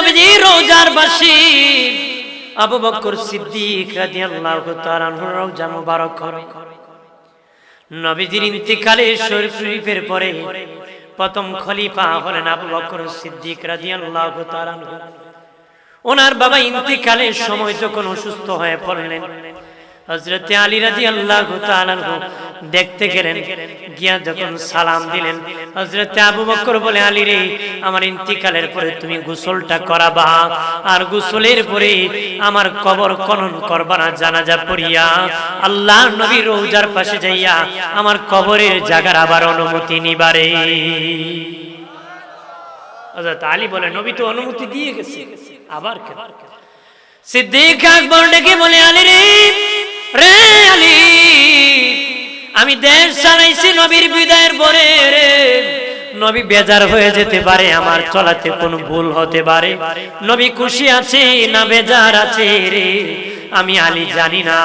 নবীজি রোজার বাসি। আবু বকর সিদ্দিক রাদিয়াল্লাহু মুবারক করে। নবীজির ইন্তিকালে শরীফ শরীফের পরে প্রথম খলিফা হলেন আবু বকর সিদ্দিক রাদিয়াল্লাহু তাআলা ওনার বাবা ইন্তিকালের সময় যখন অসুস্থ হয়ে পড়লেন হজরতে আলী রাজি আল্লাহ দেখতে গেলেন, গিয়া যখন সালাম দিলেন হজরতে আবু বকর বলে, আলী রে, আমার ইন্তিকালের পরে তুমি গোসলটা করাবা, আর গোসলের পরে আমার কবর খনন করবা না, জানাজা পড়িয়া, আল্লাহ নবী রোজার পাশে যাইয়া আমার কবরের জায়গার আবার অনুমতি নিবারে হযরত আলী বলে, নবী তো অনুমতি দিয়ে গেছে, আবার সিদ্দিক আকবর ডেকে বলে, আলী রে রে আলী, আমি দেশ চালাইছি নবীর বিদায়ের পরে রে। নবী বেজার হয়ে যেতে পারে, আমার চলাতে কোনো ভুল হতে পারে। নবী খুশি আছে না বেজার আছে রে, আমি আলী জানি না।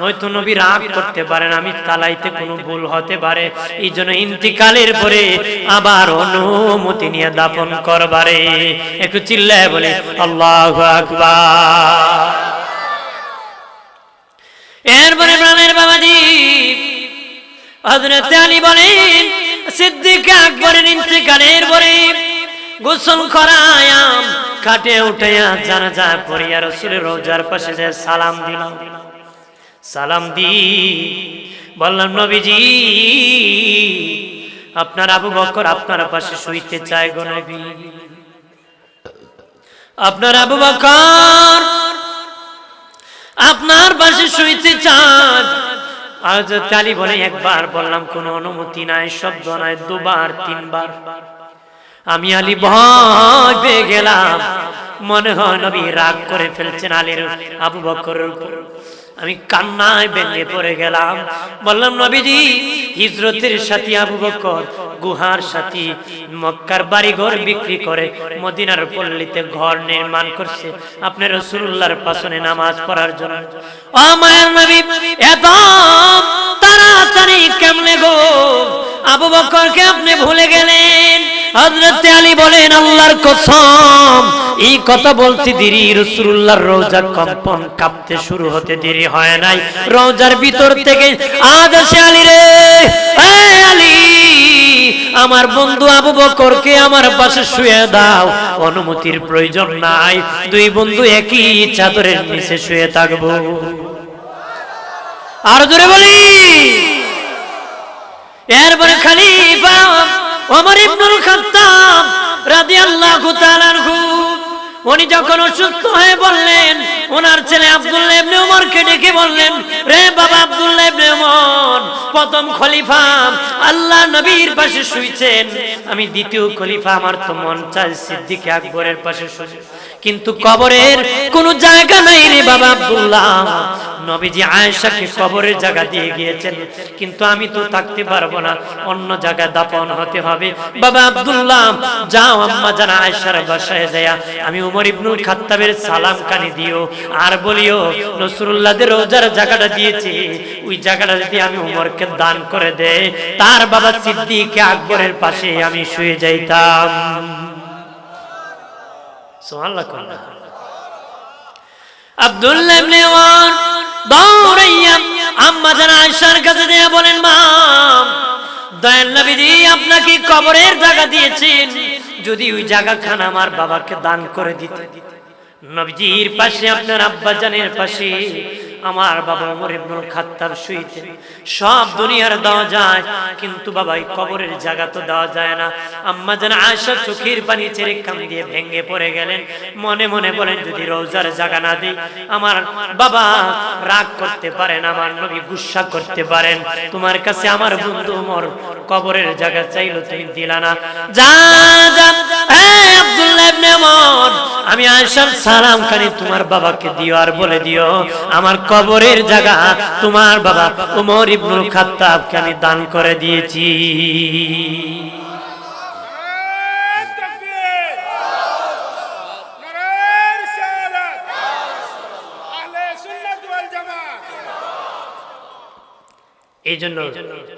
হয়তো নবী রাগ করতে পারেন, আমি তালাইতে কোনো ভুল হতে পারে। এই জন্য ইন্তিকালের পরে আবার অনুমতি নিয়ে দাপন করবারে। একটু চিল্লায় বলে, আল্লাহ আকবার। এরপরে প্রাণের বাবাজি হজরত আলী বলেন সিদ্দিক আকবরের ইন্তিকালের পরে গোসল করায়াম কাটে উঠাইয়া জানাজা পড়িয়া রসুলের রোজার পাশে যে সালাম দিলাম সালাম দি বললাম নবীজি আপনার আবু বকর আপনার পাশে শুইতে চায় গো নবী। আপনার আবু বকর আপনার পাশে শুইতে চান। আজ তালি বলে, একবার বললাম, কোনো অনুমতি নাই, শব্দ নাই, দুবার, তিনবার। আমি আলী ভয় পেয়ে গেলাম। মনে হয় নবী রাগ করে ফেলছেন আলীর, আবু বকরের উপর। আমি কান্নায় ভেঙে পড়ে গেলাম। বললাম নবীজি হিজরতের সাথী আবু বকর গুহার সাথী মক্কার বাড়ি ঘর বিক্রি করে মদিনার পল্লীতে ঘর নির্মাণ করছে। আপনি রসুল্লাহর পাশনে নামাজ পড়ার জন্য। ও মায়ের নবী এত তাড়াতাড়ি কেমনে গো? আবু বকরকে আপনি ভুলে গেলেন। হযরত আলী বলেন, আল্লাহর কসম, এই কথা বলতে দেরি। রাসূলুল্লাহর রওজা কম্পন কাঁপতে শুরু হতে দেরি হয় নাই। রওজার ভিতর থেকে আসে আলী রে। আলী, আমার বন্ধু আবু বকরকে আমার পাশে শুয়ে দাও। অনুমতির প্রয়োজন নাই। দুই বন্ধু একই চাদরের নিচে শুয়ে থাকব। আর জোরে বলি। এরপরে খালিফা ওমর ইবনুল খাত্তাব রাদিয়াল্লাহু তাআলা উনি যখন অসুস্থ হয়ে বললেন, ওনার ছেলে আব্দুল্লাহ ইবনে ওমরকে ডেকে বললেন, রে বাবা আব্দুল্লাহ ইবনে ওমর প্রথম খলিফা, আল্লাহ নবীর পাশে শুইছেন। আমি দ্বিতীয় খলিফা, আমার তো মন চাই সিদ্দিক আকবরের পাশে শুই। কিন্তু কবরের কোনো জায়গা নাই রে বাবা আব্দুল্লাহ। নবীজি আয়েশাকে কবরের জায়গা দিয়ে গিয়েছেন। কিন্তু আমি তো থাকতে পারব না, অন্য জায়গায় দাপন হতে হবে। বাবা আব্দুল্লাহ, যাও আম্মা জানা আয়েশার বাসায় যায়া আমি উমর ইবনুল খাত্তাবের সালাম কানে দিও আর বলিও নসরুল্লাহদের রোজার জায়গাটা দিয়েছি। ওই জায়গাটা যদি আমি উমরকে দান করে দে তার বাবা সিদ্দিক আকবরের পাশে আমি শুয়ে যাইতাম। আপনাকে কবরের জায়গা দিয়েছেন। যদি ওই জায়গা খান আমার বাবাকে দান করে দিতে নবীজির পাশে আপনার আব্বা জানের পাশে আমার বাবা ওমর ইবনুল খাত্তাব শুইতেন সব দুনিয়ার দেওয়া যায়, কিন্তু বাবা, এই কবরের জায়গা তো দেওয়া যায় না। আম্মা যেন আয়সা চোখের পানি ছেড়ে কান দিয়ে ভেঙে পড়ে গেলেন। মনে মনে বলেন, যদি রোজার জায়গা না দিই, আমার বাবা রাগ করতে পারেন, আমার নবী গুসা করতে পারেন। তোমার কাছে আমার বন্ধু ওমর কবরের জায়গা চাইলো, তুমি দিলা না। যা যা এই আমি আয়েশার সালাম খানি তোমার বাবাকে দিও আর বলে দিও। আমার কবরের জায়গা তোমার বাবা উমর ইবনুল খাত্তাবকে আমি দান করে দিয়েছি। এই জন্য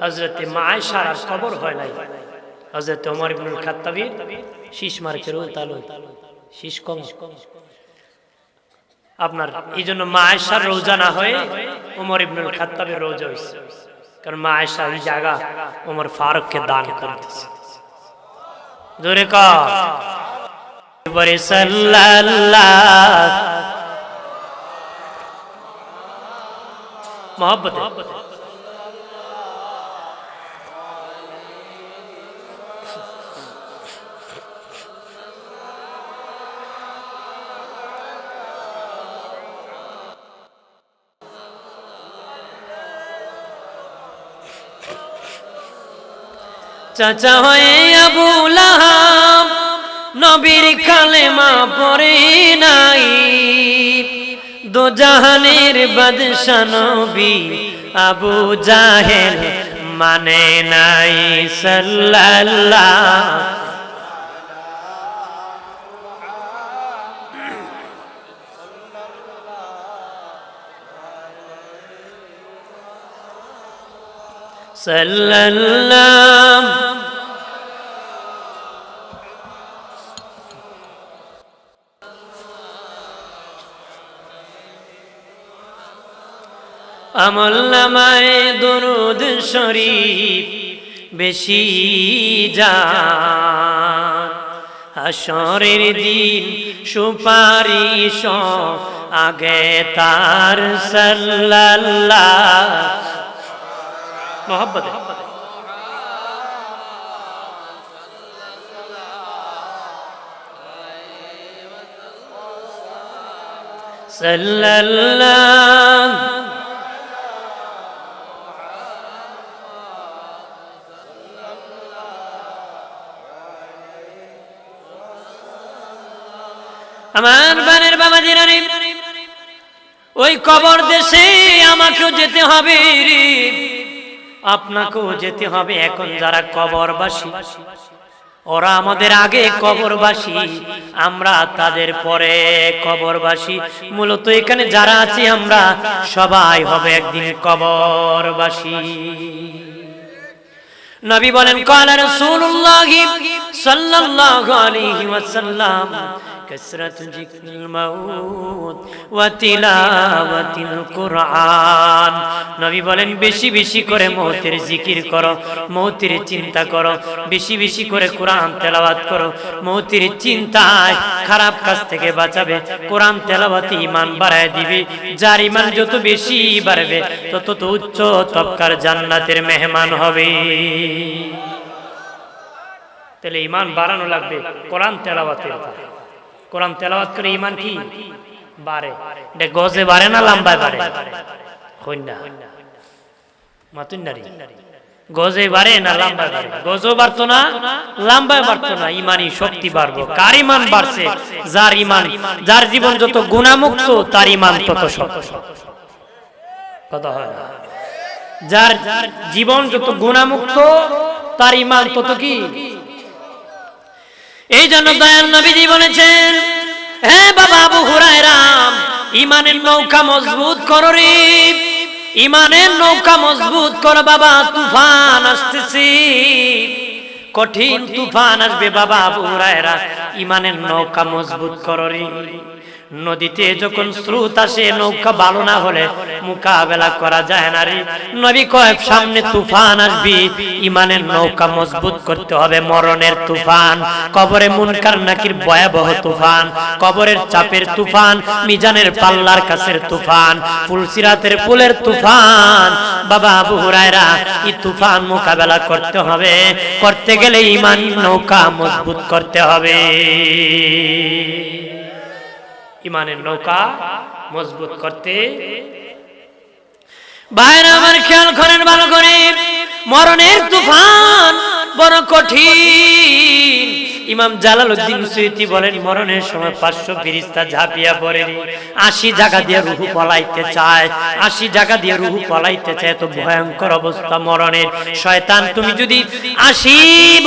হজরতে মা আয়েশার আর কবর হয় নাই। হজরত ওমর ইবনুল খাত্তাবের শীষ মার্কের তালু শীষ কম। আপনার এই জন্য মা আয়সার রোজা না হয়ে উমর ইবনুল খাত্তাবের রোজা হয়েছে। কারণ মা আয়সা ওই জায়গা উমর ফারুককে দান করতেছে জোরে করে সাল্লাল্লাহ। মোহব্বত। চাচা হয়ে আবু লাহাব, নবীর কালেমা পড়ে নাই। দো জাহানের বাদশা নবী আবু জাহেল মানে নাই সাল্লাল্লাহ। সাল্লাল্লাহ। আমল নামায় দরুদ শরীফ বেশি যান। হাসরের দিন সুপারিশ আগে তার সাল্লাল্লাহ। মোহাম্মদ সাল্লাল্লাহ। আমার বানের বাবা জিরানি ওই কবর দেশে আমাকেও যেতে হবে রে। আপনাকেও যেতে হবে এখন যারা কবরবাসী। ওরা আমাদের আগে কবরবাসী, আমরা তাদের পরে কবরবাসী। মূলত এখানে যারা আছি আমরা সবাই হবে একদিন কবরবাসী। নবী বলেন, কালা রাসূলুল্লাহ ওয়াসাল্লাম كثرة ذكر الموت وتلاوة القرآن নবী বলেন বেশি বেশি করে মৌতের জিকির করো মৌতের চিন্তা করো বেশি বেশি করে কোরআন তেলাওয়াত করো মৌতের চিন্তায় খারাপ কাজ থেকে বাঁচাবে কোরআন তেলাওয়াতে ইমান বাড়ায় দিবে যার ইমান যত বেশি বাড়বে তত তো উচ্চ তবকার জান্নাতের মেহমান হবে তাহলে ইমান বাড়ানো লাগবে কোরআন তেলাওয়াতের কোরআন তেলাওয়াত করে ইমান কি? বাড়ে। এটা গজে বাড়ে না লাম্বায় বাড়ে? গজে বাড়ে না লাম্বায় বাড়ে? গজও বাড়তো না, লাম্বায় বাড়তো না। শক্তি বাড়বো। কার ইমান বাড়ছে? যার ইমান যার জীবন যত গুণামুক্ত, তার ইমান তত শক্ত। কথা হয় যার জীবন যত গুণামুক্ত, তার ইমান তত কি? এই জন্য দয়াল নবীজি বলেছেন, হে বাবা আবু হুরায়রাম ইমানের নৌকা মজবুত করো রে। ইমানের নৌকা মজবুত করো বাবা, তুফান আসতেছি। কঠিন তুফান আসবে বাবা আবু হুরায়রা, ইমানের নৌকা মজবুত করো রে। নদীতে যখন স্রোত আসে, নৌকা ভালো না হলে মোকাবেলা করা যায় না রে। নবী কয়েক সামনে তুফান আসবি, ইমানের নৌকা মজবুত করতে হবে, মরণের তুফান। কবরে মুনকার নাকির ভয়াবহ তুফান। কবরের চাপের তুফান, মিজানের পাল্লার কাছের তুফান ফুলসিরাতের পুলের তুফান। বাবা আবু হুরায়রা, এই তুফান মোকাবেলা করতে হবে। করতে গেলে ইমান নৌকা মজবুত করতে হবে। ইমানের নৌকা মজবুত করতে। বাইরে আমার খেয়াল করেন ভালো করে মরণের তুফান বড় কঠিন। ইমাম জালাল উদ্দিন সুইতি বলেন, মরণের সময় পাঁচশো ফিরিস্তা ঝাঁপিয়া পড়ে আশি জায়গা দিয়ে রুহু পলাইতে চায়। আশি জায়গা দিয়ে রুহু পলাইতে চায় তো ভয়ঙ্কর অবস্থা মরণের। শয়তান, তুমি যদি আশি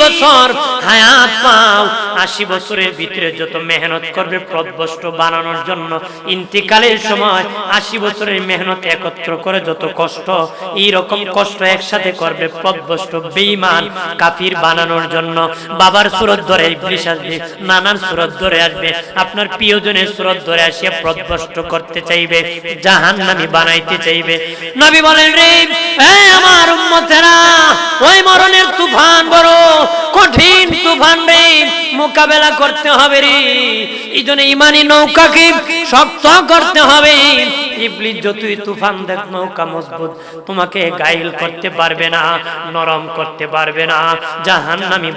বছর হায়াত পাও, আশি বছরের ভিতরে যত মেহনত করবে প্রদবষ্ট বানানোর জন্য ইন্তিকালের সময় আশি বছরের মেহনত একত্র করে যত কষ্ট এই রকম কষ্ট একসাথে করবে প্রদবষ্ট বেঈমান কাফির বানানোর জন্য। বাবার সুরত ধরে ইবলিশ আসবে, নানান সুরত ধরে আসবে, আপনার প্রিয়জনের সুরত ধরে আসিয়া প্রদ্বষ্ট করতে চাইবে, জাহান্নামী বানাইতে চাইবে। নবী বলেন, রে আমার উম্মতেরা, ওই মরণের তুফান বড় কঠিন তুফান রে মোকাবেলা করতে হবে রে। এই জন্য ইমানি নৌকাকে শক্ত করতে হবে। ইবলিস যতই তুফান দেখ, নৌকা মজবুত, তোমাকে গাইল করতে পারবে না, নরম করতে পারবে না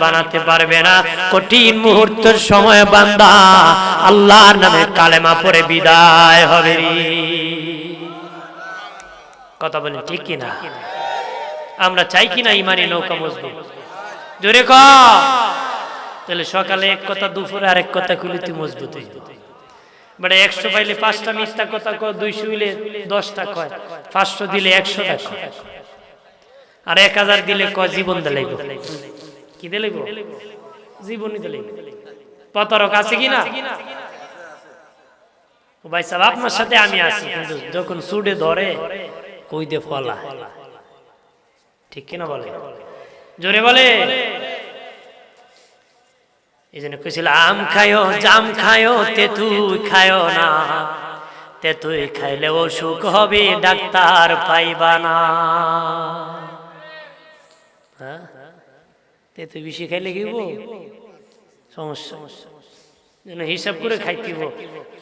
বানাতে পারবে না। কঠিন মুহূর্তের সময় বান্দা আল্লাহর নামে কালেমা পড়ে বিদায় হবে। কথা বলেন ঠিক কিনা? আমরা চাই কিনা ইমানি নৌকা মজবুত? জোরে ক। তাহলে সকালে এক কথা, দুপুরে আরেক কথা খুলিতে মজবুত হয়ে মানে একশো পাইলে পাঁচটা মিথ্যা কথা কয়, দুইশো হইলে দশটা কয়, পাঁচশো দিলে একশো টাকা আর এক হাজার দিলে কয়, জীবন দিলে কি দিলে জীবনই দিলে প্রতারক আছে কি না? ভাই সাহেব, আপনার সাথে আমি আছি, কিন্তু যখন সুডে ধরে কই দে ফলা। ঠিক কিনা বলে জোরে বলে। এই জন্য কইছিল, আম খায়ো, জাম খায়ো তেতুই খায়ো না। তেতুই খাইলে অসুখ হবে, ডাক্তার পাইবা না। হ্যাঁ? তেতুই বেশি খাইলে কি? সমস্যা। হিসাব করে খাইতিব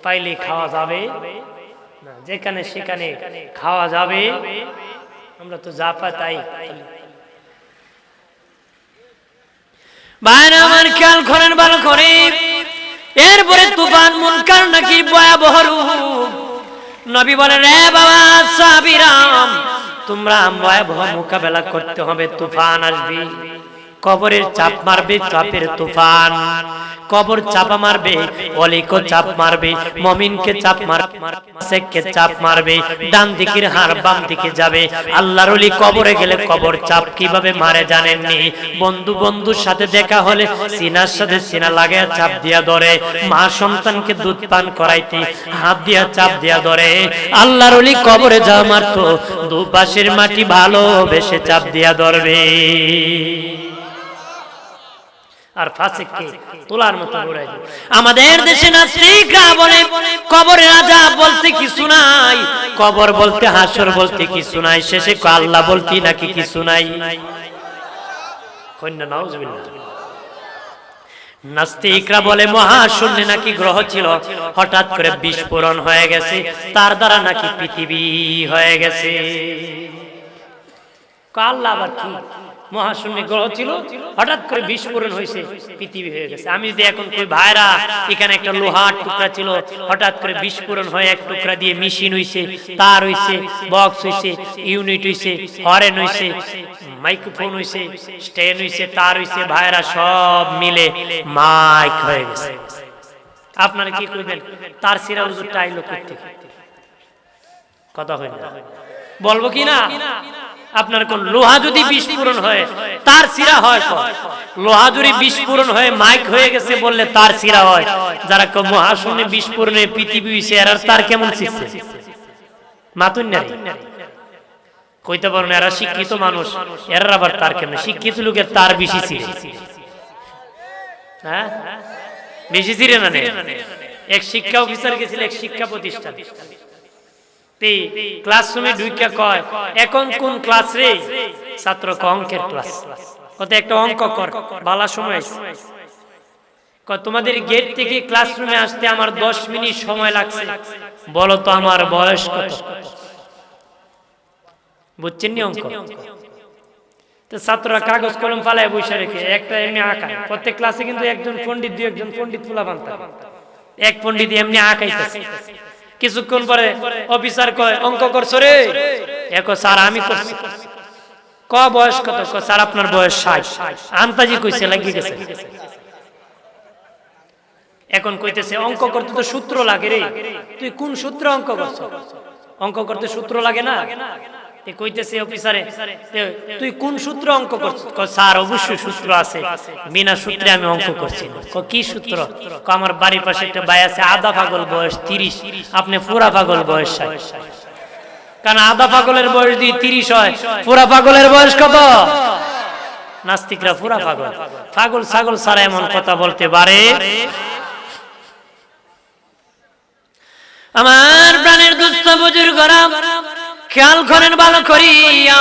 পাইলে খাওয়া যাবে। না, যেখানে সেখানে খাওয়া যাবে। আমরা তো যা পাই তাই বাইরে আমার খেয়াল করেন, ভালো করে। এরপরে তুফান, মুনকার নাকি ভয়াবহ রূপ। নবী বলে রে বাবা সাবিরাম, তোমরা ভয়াবহ মোকাবেলা করতে হবে, তুফান আসবি। কবরের চাপ মারবে, চাপের তুফান। কবর চাপা মারবে অলিকো চাপ মারবে, মমিনকে চাপ মারবে চাপ মারবে ডান দিকের হার বাম দিকে যাবে। আল্লাহর অলি কবরে গেলে কবর চাপ কীভাবে মারে জানেননি? বন্ধু বন্ধুর সাথে দেখা হলে সিনার সাথে সিনা লাগায় চাপ দিয়া ধরে, মা সন্তানকে দুধ পান করাইতে হাত দিয়া চাপ দিয়া ধরে। আল্লাহর অলি কবরে যাওয়া মাত্র দুপাশের মাটি ভালোবেসে চাপ দিয়া ধরবে। আর ফাসিককে তোলার মতো দিবে। আমাদের দেশে নাস্তিকরা বলে কবরের রাজা বলতে কিছু নাই। কবর বলতে হাসর বলতে কিছু নাই। শেষে আল্লাহ বলতে নাকি কিছু নাই। কন্যা নাউজুবিল্লাহ নাস্তিকরা বলে মহাশূন্যে নাকি গ্রহ ছিল? হঠাৎ করে বিস্ফোরণ হয়ে গেছে। তার দ্বারা নাকি পৃথিবী হয়ে গেছে। আল্লাহ আবার কি? মহাশূন্য গ্রহ ছিল হঠাৎ করে বিস্ফোরণ হয়েছে পৃথিবী হয়ে গেছে। আমি যদি এখন কই ভাইরা এখানে একটা লোহার টুকরা ছিল হঠাৎ করে বিস্ফোরণ হয়ে এক টুকরা দিয়ে মেশিন হইছে তার হইছে বক্স হইছে ইউনিট হইছে হরেন হইছে মাইক্রোফোন হইছে স্ট্যান্ড হইছে তার হইছে ভাইরা সব মিলে মাইক হয়ে গেছে। আপনারা কি করবেন তার সিরা হুজুরটা আইলো করতে। কথা হয় না? বলব কি না? আপনার কোন লোহা যদি বিস্ফোরণ হয়, তার সিরা হয়। লোহা যদি বিস্ফোরণ হয়ে, মাইক হয়ে গেছে বললে তার সিরা হয়। যারা মহাশূন্যে বিস্ফোরণে পৃথিবী এরা তার কেমন শিখছে? মাতুন না কইতে পারো না, এরা শিক্ষিত মানুষ। এরা আবার তার কেমন? শিক্ষিত লোকের তার বেশি ছিল হ্যাঁ? বেশি ছিল না? এক শিক্ষা অফিসার গেছিল, এক শিক্ষা প্রতিষ্ঠান। ক্লাসরুমে ঢুইকা কয়, এখন কোন ক্লাস রে? ছাত্র অঙ্কের ক্লাস কত একটা অঙ্ক কর, বালা সময় তোমাদের গেট থেকে ক্লাসরুমে আসতে আমার দশ মিনিট সময় লাগছে। বলো তো আমার বয়স বুঝছেন ছাত্ররা কাগজ কলম ফালায় বসে রেখে, একটা এমনি আঁকায়। প্রত্যেক ক্লাসে কিন্তু একজন পণ্ডিত, দুই একজন পণ্ডিত ফুলা বানতাম এক পণ্ডিত এমনি আঁকাইতেছে। কিছুক্ষণ পরে অফিসার কয়, অঙ্ক করছ রে? একো স্যার, আমি করছি। ক বয়স কত? স্যার, আপনার বয়স ষাট। আন্তাজি কইছে লাগিয়ে গেছে। এখন কইতেছে, অঙ্ক করতে তো সূত্র লাগে রে। তুই কোন সূত্র অঙ্ক করছ? অঙ্ক করতে সূত্র লাগে না। কইতেছে অফিসারে তুই কোন সূত্র অঙ্ক করছিস স্যার, অবশ্যই সূত্র আছে। বিনা সূত্রে আমি অঙ্ক করছি কি সূত্র? আমার বাড়ির পাশে একটা ভাই আছে আধা পাগল বয়স তিরিশ। আপনি পুরা পাগল বয়স কারণ আধা পাগলের বয়স যদি তিরিশ হয় পুরা পাগলের বয়স কত? নাস্তিকরা পুরা পাগল। পাগল ছাগল ছাড়া এমন কথা বলতে পারে? আমার প্রাণের দুস্থ বুজুর্গরা খেয়াল করেন ভালো করিয়া।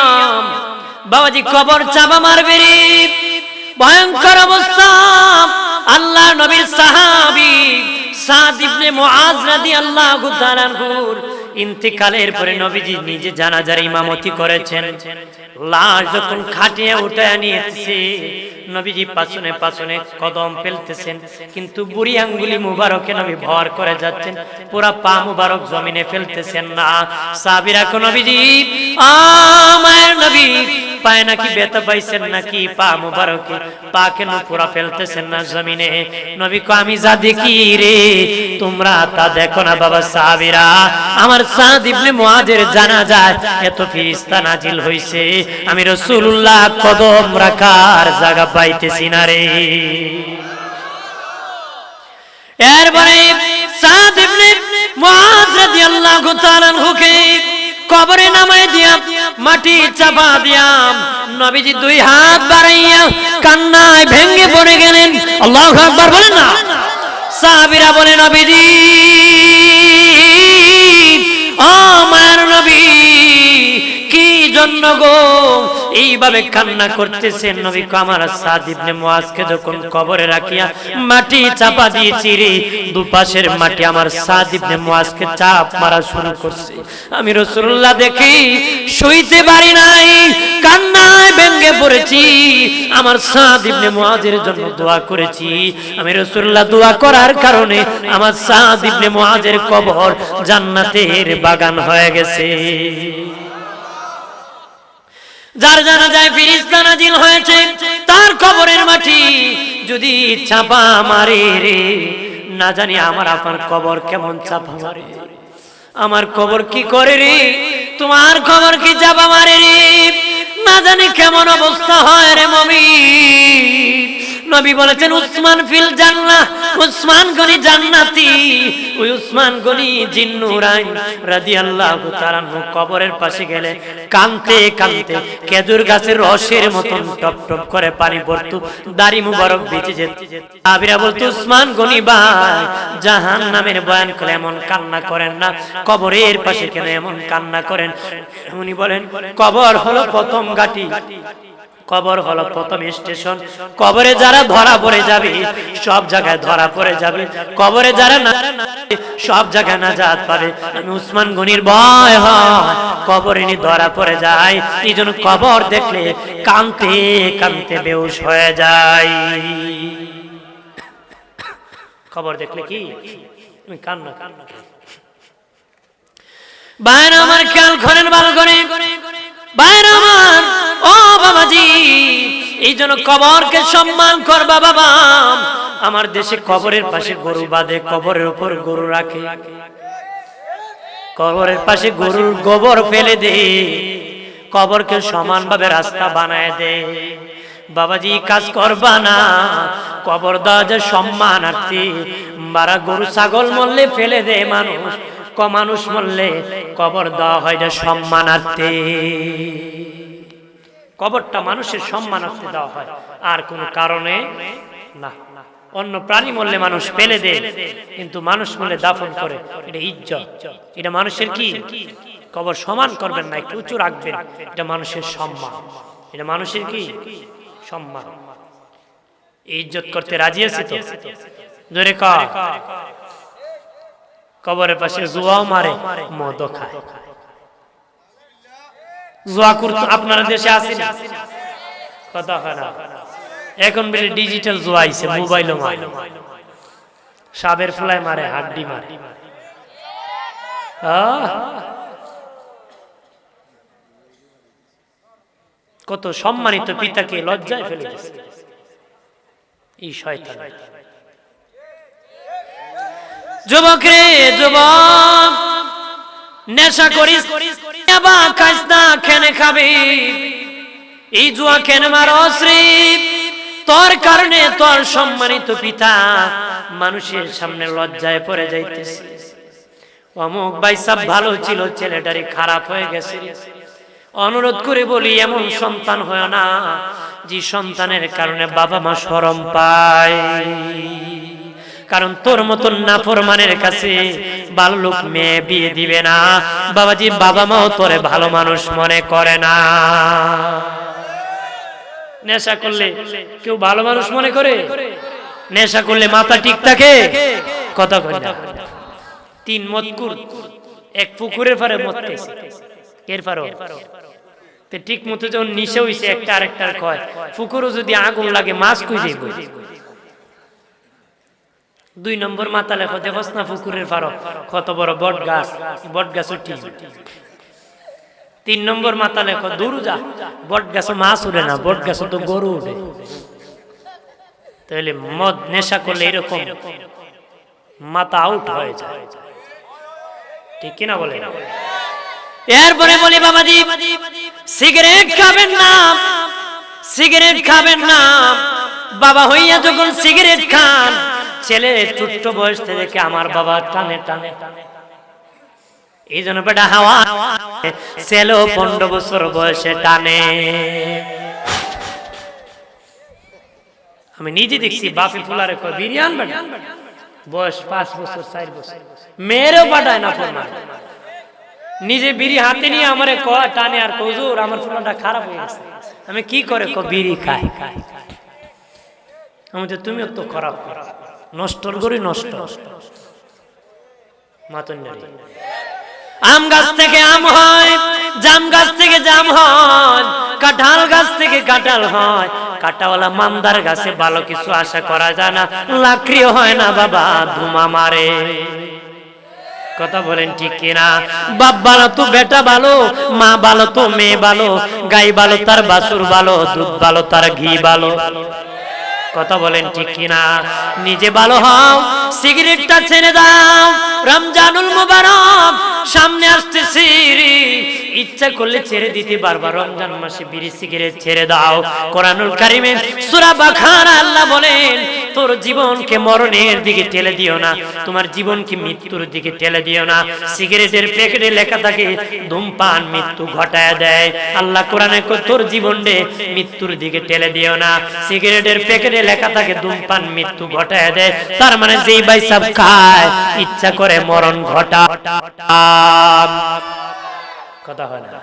বাবাজি কবর চাপা মারবে ভয়ঙ্কর অবস্থা। আল্লাহ নবীর সাহাবি সাদ ইবনে মুআজ রাদিয়াল্লাহু তাআলা ইন্তিকালের পরে নবীজি নিজে জানাজার ইমামতি করেছেন। লাশ যখন খাটিয়ে উঠায় নিয়েছে, নবীজি পাছনে পাছনে কদম ফেলতেছেন। কিন্তু বুড়ি আঙ্গুলি মুবারকে নবী ভর করে যাচ্ছেন, পুরা পা মুবারক জমিনে ফেলতেছেন না। সাবিরা কো নবীজি আমার নবী পায় নাকি ব্যথা পাইছেন নাকি পা মুবারকে? পা কেন পুরা ফেলতেছেন না জমিনে। নবী কো, আমি যা দেখি রে, তোমরা তা দেখো না বাবা সাবিরা আমার সাদ ইবনে মুআজের জানা যায় এত ফিরিস্তা নাজিল হইছে। আমি রাসূলুল্লাহ কদম রাখার জায়গা পাইতেছি না রে। এরপরে সাদ ইবনে মুআজ রাদিয়াল্লাহু তাআলা আনহুকে কবরে নামায় দিয়া মাটি চাপা দিয়া নবীজি দুই হাত বাড়াইয়া কান্নায় ভেঙ্গে পড়ে গেলেন। আল্লাহু আকবার বলেন না? সাহাবীরা বলে নবীজি ও মায়ের নবী কি জন্য গো এইভাবে কান্না করতেছেন নবী কো আমার সাদ ইবনে মুআজকে যখন কবরে রাখিয়া মাটি চাপা দিয়েছি রে, দুপাশের মাটি আমার সাদ ইবনে মুআজকে চাপ মারা শুরু করছে। আমি রাসূলুল্লাহ দেখি শুইতে পারি নাই, কান্নায় ভেঙ্গে পড়েছি। আমার সাদ ইবনে মুআজের জন্য দোয়া করেছি। আমি রাসূলুল্লাহ দোয়া করার কারণে আমার সাদ ইবনে মুআজের কবর জান্নাতের বাগান হয়ে গেছে। যার জানা যায় ফিরিস্তা নাজিল হয়েছে, তার কবরের মাটি। যদি চাপা মারে রে, না জানি আমার আপনার কবর কেমন চাপা মারে। আমার কবর কি করে রে? তোমার কবর কি চাপা মারে রে? না জানি কেমন অবস্থা হয় রে মমি নবী বলেছেন, উসমান ফিল জান্নাহ, উসমান গনি জান্নাতি। ওই উসমান গনি জিন্নুরাইন রাদিয়াল্লাহু তাআলা কবরের পাশে গেলে কানতে কানতে খেজুর গাছের রসের মতন টপ টপ করে পানি পড়তো দাড়ি মুবারক ভিজে যেত। আবিরা বলতো উসমান গনি ভাই জাহান নামের বয়ান করে এমন কান্না করেন না। কবরের পাশে কেন এমন কান্না করেন? উনি বলেন কবর হলো প্রথম গাটি কবর হলো প্রথম স্টেশন। কবরে যারা ধরা পড়ে যাবে, সব জায়গায় ধরা পড়ে যাবে। কবরে যারা না সব জায়গায় না যাত পাবে। আমি উসমান গনির ভয় হয়, কবরে নি ধরা পড়ে যায়। এই জন্য কবর দেখলে কানতে কানতে বেউস হয়ে যায়। খবর দেখলে কি? তুমি কান্না কান্না বাইরে আমার খেয়াল করেন ভালো করে বাইরে আমার ও বাবাজি, এই জন্য কবরকে সম্মান করবা বাবা আমার দেশে কবরের পাশে গরু বাঁধে, কবরের উপর গরু রাখে। কবরের পাশে গরুর গোবর ফেলে দে, কবরকে সমানভাবে রাস্তা বানায় দে। বাবাজি কাজ করবা না। কবর দেওয়া সম্মানার্থী বারা গরু, ছাগল মরলে ফেলে দে মানুষ, ক মানুষ মরলে কবর দেওয়া হয় যে সম্মানার্থী। কবরটা মানুষের সম্মানার্থে দেওয়া হয়। আর কোনো কারণে না। অন্য প্রাণী মরলে মানুষ ফেলে দেয়, কিন্তু মানুষ মরলে দাফন করে। এটা ইজ্জত। এটা মানুষের কি? কবর সমান করবেন না, একটু উঁচু রাখবেন। এটা মানুষের সম্মান। এটা মানুষের কি? সম্মান। ইজ্জত করতে রাজি আছে তো? ক। কবরের পাশে জুয়াও মারে মদ খায়। জুয়া করতে আপনার দেশে আছে না কথা না। এখন বেশি ডিজিটাল জুয়া আইছে মোবাইলও মারে। সাবের ফ্লাই মারে, হাড্ডি মারে। কত সম্মানিত পিতাকে লজ্জায় ফেলে দিয়েছে এই শয়তান। যুবক রে, যুবক! নেশা করিস বা খাইস না খেনে খাবি। এই জুয়া কেন মারস রে তোর কারণে তোর সম্মানিত পিতা মানুষের সামনে লজ্জায় পড়ে যাইতেছে। অমুক ভাই সব ভালো ছিল, ছেলেটারি খারাপ হয়ে গেছে। অনুরোধ করে বলি, এমন সন্তান হয় না, যে সন্তানের কারণে বাবা মা শরম পায়। কারণ তোর মতন নাফরমানের কাছে ভালো লোক মেয়ে বিয়ে দিবে না। বাবাজি, বাবা মাও তোরে ভালো মানুষ মনে করে না। নেশা করলে কেউ ভালো মানুষ মনে করে? নেশা করলে মাথা ঠিক থাকে? কথা না। তিন মতকুর এক পুকুরের পারে মত এর পারো ঠিক মতো যখন নিশে হইছে, একটা আরেকটার কয়, পুকুরও যদি আগুন লাগে, মাছ কই যাইব? দুই নম্বর মাথা লেখো দেখস না পুকুরের পারো কত বড় বট গাছ বট গাছ উঠি তিন নম্বর মাথা লেখো দূর যা, বট গাছে মাছ উঠে না, বট গাছে তো গরু উঠে তাহলে মদ নেশা করলে এরকম মাথা আউট হয়ে যায়। ঠিক কিনা বলে? এরপরে বলি, বাবাজি, সিগারেট খাবেন না, সিগারেট খাবেন না। বাবা হইয়া যখন সিগারেট খান ছেলে ছোট্ট বয়স থেকে আমার বাবা টানে টানে এই জন্য বেটা হাওয়া, ছেলে পনেরো বছর বয়সে টানে। আমি নিজে দেখছি বাপি ফুলারে বিরিয়ান বেটা, বয়স পাঁচ বছর, চার বছর। মেয়েরও পাঠায় না ফোরমা নিজে বিড়ি হাতে নিয়ে আমারে টানে আর কজুর আমার ফোনটা খারাপ হয়ে গেছে। আমি কি করে বিড়ি খাই আমি তো তুমিও তো খারাপ। করো। নষ্টর করি নষ্ট। আম গাছ থেকে আম হয় জাম গাছ থেকে জাম হয় কাঁঠাল গাছ থেকে কাঁঠাল হয়। কাঁটাওয়ালা মামদার গাছে ভালো কিছু আশা করা যায় না লাকড়িও হয় না বাবা ধুমা মারে। কথা বলেন ঠিক কিনা? বাপ ভালো তো বেটা ভালো মা ভালো তো মেয়ে ভালো গাই ভালো তার বাসুর ভালো দুধ ভালো তার ঘি ভালো। কথা বলেন ঠিক কিনা? নিজে ভালো হও, সিগারেটটা ছেড়ে দাও। রমজানুল মুবারক, সামনে আসতেছি। ইচ্ছা করলে ছেড়ে দিতে বারবার রমজান মাসে বিড়ি সিগারেট ছেড়ে দাও। কোরআনুল কারিমের সূরা বাকারা আল্লাহ বলেন তোর জীবনকে মরণের দিকে ঠেলে দিও না। তোমার জীবনকে মৃত্যুর দিকে ঠেলে দিও না। সিগারেটের প্যাকেটে লেখা থাকে ধূমপান মৃত্যু ঘটায় দেয়। আল্লাহ কোরআনে কয়, তোর জীবনে মৃত্যুর দিকে ঠেলে দিও না। সিগারেটের প্যাকেটে লেখা থাকে ধূমপান মৃত্যু ঘটায় দেয়। তার মানে যেই ভাই সব খায় ইচ্ছা করে মরণ ঘটা কথা হয় না।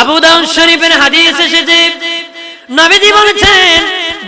আবু দাউদ শরীফের হাদিস এসেছে নবীজি বলেছেন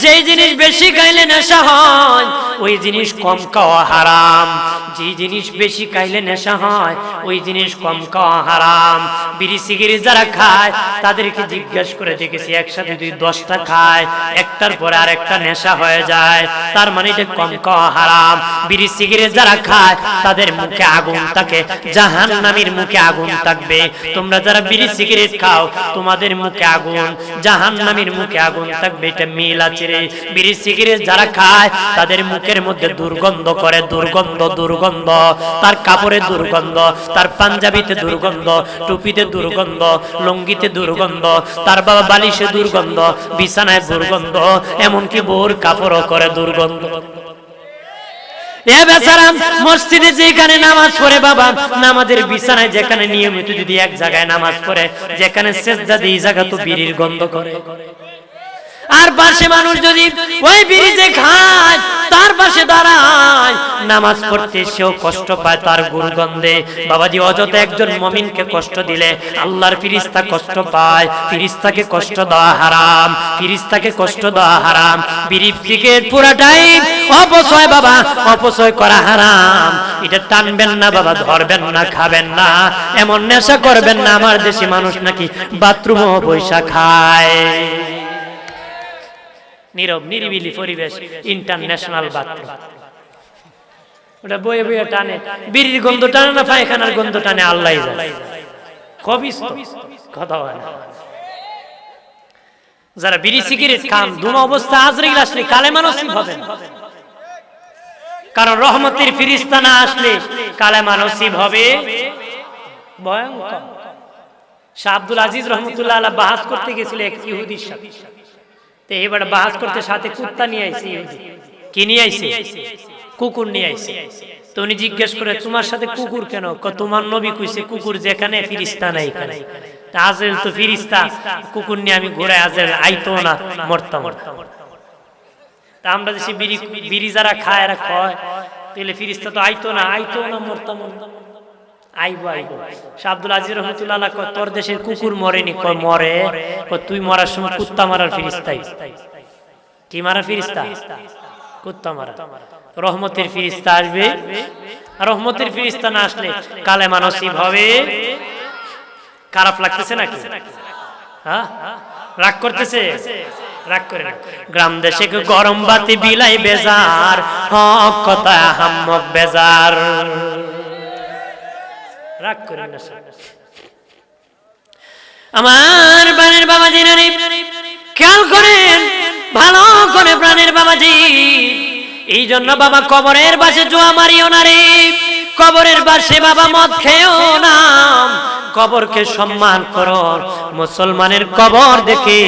যেই জিনিস বেশি খাইলে নেশা হয়, ওই জিনিস কম খাওয়া হারাম। যে জিনিস বেশি খাইলে নেশা হয়, ওই জিনিস কম খাওয়া হারাম। বিড়ি, সিগারেট যারা খায়, তাদেরকে জিজ্ঞেস করে দেখেছি, একসাথে দুই দশটা খায়, একটার পরে আরেকটা নেশা হয়ে যায়। তার মানে এটা কম খাওয়া হারাম। বিড়ি, সিগারেট যারা খায়, তাদের মুখে আগুন থাকে জাহান নামের মুখে আগুন থাকবে। তোমরা যারা বিড়ি, সিগারেট খাও, তোমাদের মুখে আগুন জাহান নামের মুখে আগুন থাকবে। এটা মিল আছে রে বিড়ি সিগারেট যারা খায়, তাদের মুখের মধ্যে দুর্গন্ধ করে, দুর্গন্ধ দুর্গন্ধ। তার কাপড়ে দুর্গন্ধ, তার পাঞ্জাবিতে দুর্গন্ধ, টুপিতে দুর্গন্ধ, লঙ্গিতে দুর্গন্ধ, তার বাবা বালিশে দুর্গন্ধ, বিছানায় দুর্গন্ধ, এমনকি বোর কাপড়ও করে দুর্গন্ধ। যেখানে নামাজ পড়ে বাবা, নামাজের বিছানায় যেখানে নিয়মিত যদি এক জায়গায় নামাজ পড়ে, যেখানে সেজদা দিয়ে এই জায়গা তো বিড়ির গন্ধ করে। আর পাশে মানুষ যদি ওই বিড়িতে খায় তার পাশে দাঁড়ায়, নামাজ পড়তে সেও কষ্ট পায় তার গুরুগন্ধে বাবাজি অযথা একজন মমিনকে কষ্ট দিলে, আল্লাহর ফিরিস্তা কষ্ট পায়। ফিরিস্তাকে কষ্ট দেওয়া হারাম, ফিরিস্তাকে কষ্ট দেওয়া হারাম। বিড়ি সিগারেট পুরাটাই অপচয় বাবা, অপচয় করা হারাম। এটা টানবেন না বাবা, ধরবেন না, খাবেন না। এমন নেশা করবেন না, আমার দেশে মানুষ নাকি বাথরুমও পয়সা খায়। নীরব, নিরিবিলি পরিবেশ ইন্টারন্যাশনাল বাথরুম ওটা বয়ে বয়ে টানে, বিড়ির গন্ধ টানে না, পায়খানার গন্ধ টানে, আল্লাহ কবি কথা হয় না। যারা বিড়ি, সিগারেট খান, ধুমা অবস্থা আজরিল আসলে কালে মানসিক হবে কারণ রহমতের ফিরিস্তা না আসলে কালে মানসিব হবে ভয়ঙ্কর। শাহ আব্দুল আজিজ রহমতুল্লাহ বাহাস করতে গেছিল এক ইহুদির সাথে। তো এবার বাহাস করতে সাথে কুত্তা নিয়ে ইহুদি। কি নিয়ে আইছে? কুকুর নিয়ে আইছে। তো উনি জিজ্ঞেস করে তোমার সাথে কুকুর কেন? তোমার নবী কইছে কুকুর যেখানে ফিরিস্তা নাই এখানে আজেল তো ফিরিস্তা কুকুর নিয়ে আমি ঘুরে আজেল আইতো না মরতাম। তা আমরা দেশে বিড়ি বিড়ি যারা খায় এরা খায় তাহলে ফিরিস্তা তো আইতো না আইতো না মরতাম। না। রহমতের ফিরিস্তা আসবে। রহমতের ফিরিস্তা না আসলে কালে হবে। খারাপ লাগতেছে নাকি? হ্যাঁ? রাগ করতেছে? রাগ করে গ্রাম দেশে গরম বাতি বিলাই বেজার, হক কথা হাম্মক বেজার। রাগ করেন না। আমার প্রাণের বাবাজি নানি, খেয়াল করেন, ভালো করে প্রাণের বাবাজি। এই জন্য বাবা কবরের পাশে জোয়া মারিও না কবরের পাশে বাবা মদ খেও না। কবরকে সম্মান করো। মুসলমানের কবর দেখে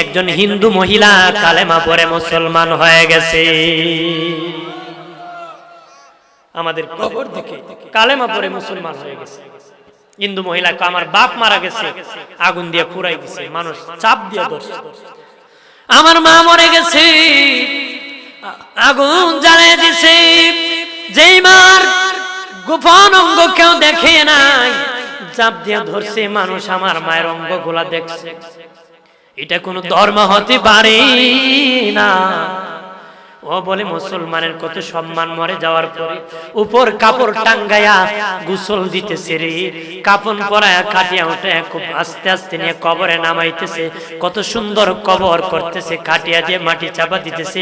একজন হিন্দু মহিলা কালেমা পরে মুসলমান হয়ে গেছে। আমাদের কবর দেখে কালেমা পরে মুসলমান হয়ে গেছে। হিন্দু মহিলাকে আমার বাপ মারা গেছে, আগুন দিয়ে পুরাই দিছে, মানুষ চাপ দিয়ে ধরছে। আমার মা মরে গেছে, আগুন জ্বালিয়ে দিছে। যেই মার গোপন অঙ্গ কেউ দেখে নাই, চাপ দিয়ে ধরছে মানুষ আমার মায়ের অঙ্গগুলা দেখছে। এটা কোনো ধর্ম হতে পারে না। ও বলে মুসলমানের কত সম্মান মরে যাওয়ার পরে উপর কাপড় টাঙ্গায়া গোসল দিতেছে রে। কাপন পরায়া কাটিয়া উঠে খুব আস্তে আস্তে নিয়ে কবরে নামাইতেছে। কত সুন্দর কবর করতেছে কাটিয়া দিয়ে মাটি চাপা দিতেছে।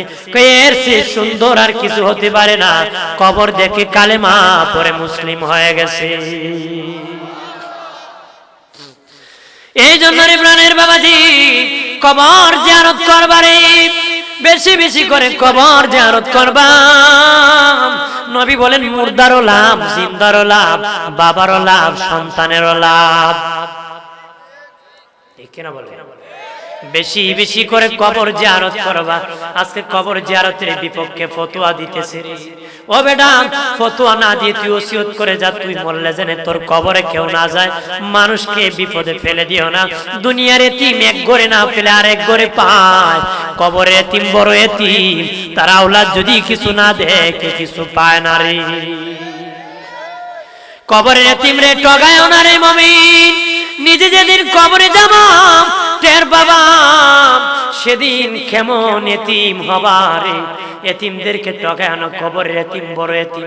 এর চেয়ে সুন্দর আর কিছু হতে পারে না। কবর দেখে কালেমা পরে মুসলিম হয়ে গেছে। এই জন্য রে প্রাণের বাবাজি কবর জিয়ারত করবারে। বেশি বেশি করে কবর জিয়ারত করবা। নবী বলেন, মুর্দারও লাভ, জিন্দারও লাভ, বাবারও লাভ, সন্তানেরও লাভ। ঠিক কিনা বলে বেশি বেশি করে কবর জিয়ারত করবা। আজকে কবর জিয়ারতের বিপক্ষে ফতোয়া দিতেছে। ও বেটা, ফতোয়া না দিয়ে তুই ওসিয়ত করে যা, তুই মরলে জেনে তোর কবরে কেউ না যায়। মানুষকে বিপদে ফেলে দিও না। দুনিয়ার এতিম এক গড়ে না ফেলে আর এক গড়ে পায়। কবরে এতিম, বড় এতিম, তার আওলাদ যদি কিছু না দেখে কিছু পায় না রে। কবরে এতিম রে টগায় না রে মমিন। নিজে যেদিন কবরে যাব টের বাবা সেদিন কেমন এতিম হবারে এতিমদেরকে টকানো কবর এতিম বড় এতিম।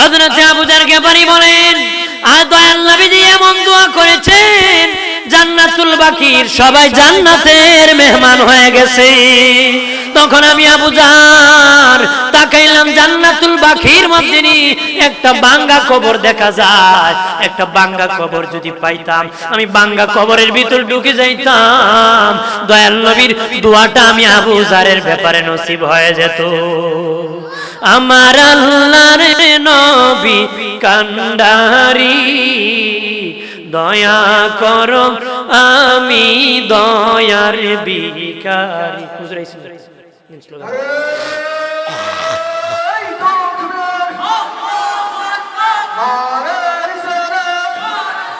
হযরত আবু জার বলেন আর দয়াল এমন দোয়া জান্নাতুল সবাই জান্নাতের মেহমান হয়ে গেছে। তখন আমি তাকাইলাম, জান্নাতুল একটা বাঙ্গা কবর দেখা যায়। একটা বাঙ্গা কবর যদি পাইতাম, আমি বাঙ্গা কবরের ভিতর ঢুকে যাইতাম। দয়াল নবীর দোয়াটা আমি আবু জারের ব্যাপারে নসিব হয়ে যেত। আমার আল্লাহর নবী কান্ডারি দয়া করো আমি দয়ার বিকারি।